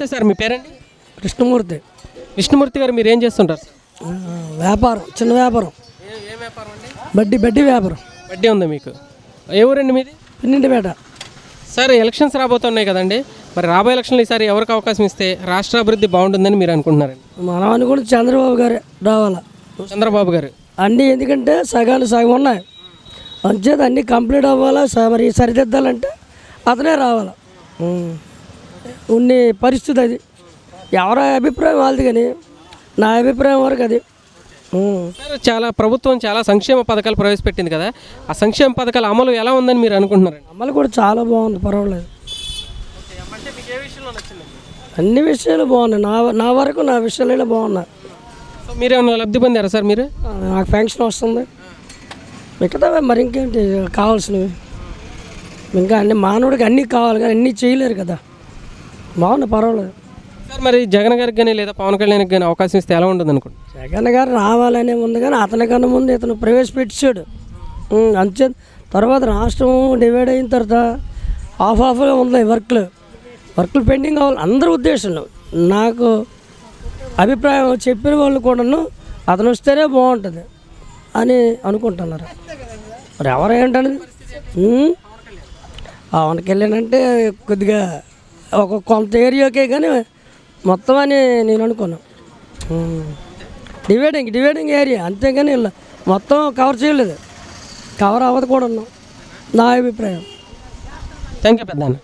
నమస్తే సార్ మీ పేరండి? కృష్ణమూర్తి. విష్ణుమూర్తి గారు మీరు ఏం చేస్తుంటారు వ్యాపారం చిన్న వ్యాపారం. ఏ వ్యాపారం అండి? బడ్డీ బడ్డీ వ్యాపారం. వడ్డీ ఉందా మీకు? ఏ ఊరండి మీది? పిన్నింటిపేట. సార్ ఎలక్షన్స్ రాబోతున్నాయి కదండి. మరి రాబోయే ఎలక్షన్లు ఈసారి ఎవరికి అవకాశం ఇస్తే రాష్ట్ర అభివృద్ధి బాగుంటుందని మీరు అనుకుంటున్నారండి? మనం అనుకుంటే చంద్రబాబు గారే రావాలా. చంద్రబాబు గారు. అన్నీ ఎందుకంటే సగాలు సగం ఉన్నాయి. అంచేది అన్నీ కంప్లీట్ అవ్వాలా స- మరి సరిదిద్దాలంటే అతనే రావాలా. ఉన్ని పరిస్థితి అది. ఎవరి అభిప్రాయం వాళ్ళది కానీ నా అభిప్రాయం వరకు అది. సార్ చాలా ప్రభుత్వం చాలా సంక్షేమ పథకాలు ప్రవేశపెట్టింది కదా. ఆ సంక్షేమ పథకాల అమలు ఎలా ఉందని మీరు అనుకుంటున్నారండి? అమలు కూడా చాలా బాగుంది పర్వాలేదు. అన్ని విషయాలు బాగున్నాయి. నా నా వరకు నా విషయాలైనా బాగున్నాయి. మీరేమైనా లబ్ధి పొందారా సార్ మీరు? నాకు పెన్షన్ వస్తుంది. మిగతావే మరి ఇంకేంటి కావాల్సినవి. ఇంకా అన్ని మానవుడికి అన్నీ కావాలి కానీ అన్నీ చేయలేరు కదా. బాగుంది పర్వాలేదు. సార్ మరి జగన్ గారికి కానీ లేదా పవన్ కళ్యాణ్కి కానీ అవకాశం ఇస్తే ఎలా ఉంటుంది అనుకోండి జగన్ గారు రావాలనే ఉంది కానీ అతనికన్నా ముందు ఇతను ప్రవేశపెట్టాడు. అంతే. తర్వాత రాష్ట్రం డివైడ్ అయిన తర్వాత హాఫ్ హాఫ్గా ఉన్నాయి వర్క్లు. వర్క్లు పెండింగ్ అవ్వాలి అందరి ఉద్దేశంలో. నాకు అభిప్రాయం చెప్పిన వాళ్ళు కూడాను అతను వస్తేనే బాగుంటుంది అని అనుకుంటున్నారు. మరి ఎవరు ఏంటనేది? ఉం? పవన్కి వెళ్ళానంటే కొద్దిగా ఒక కొంత ఏరియాకే కానీ మొత్తం అని నేను అనుకున్నాను. డివైడింగ్ డివైడింగ్ ఏరియా అంతేగాని మొత్తం కవర్ చేయలేదు. కవర్ అవ్వదు కూడా నా అభిప్రాయం. థ్యాంక్ యూ పెద్ద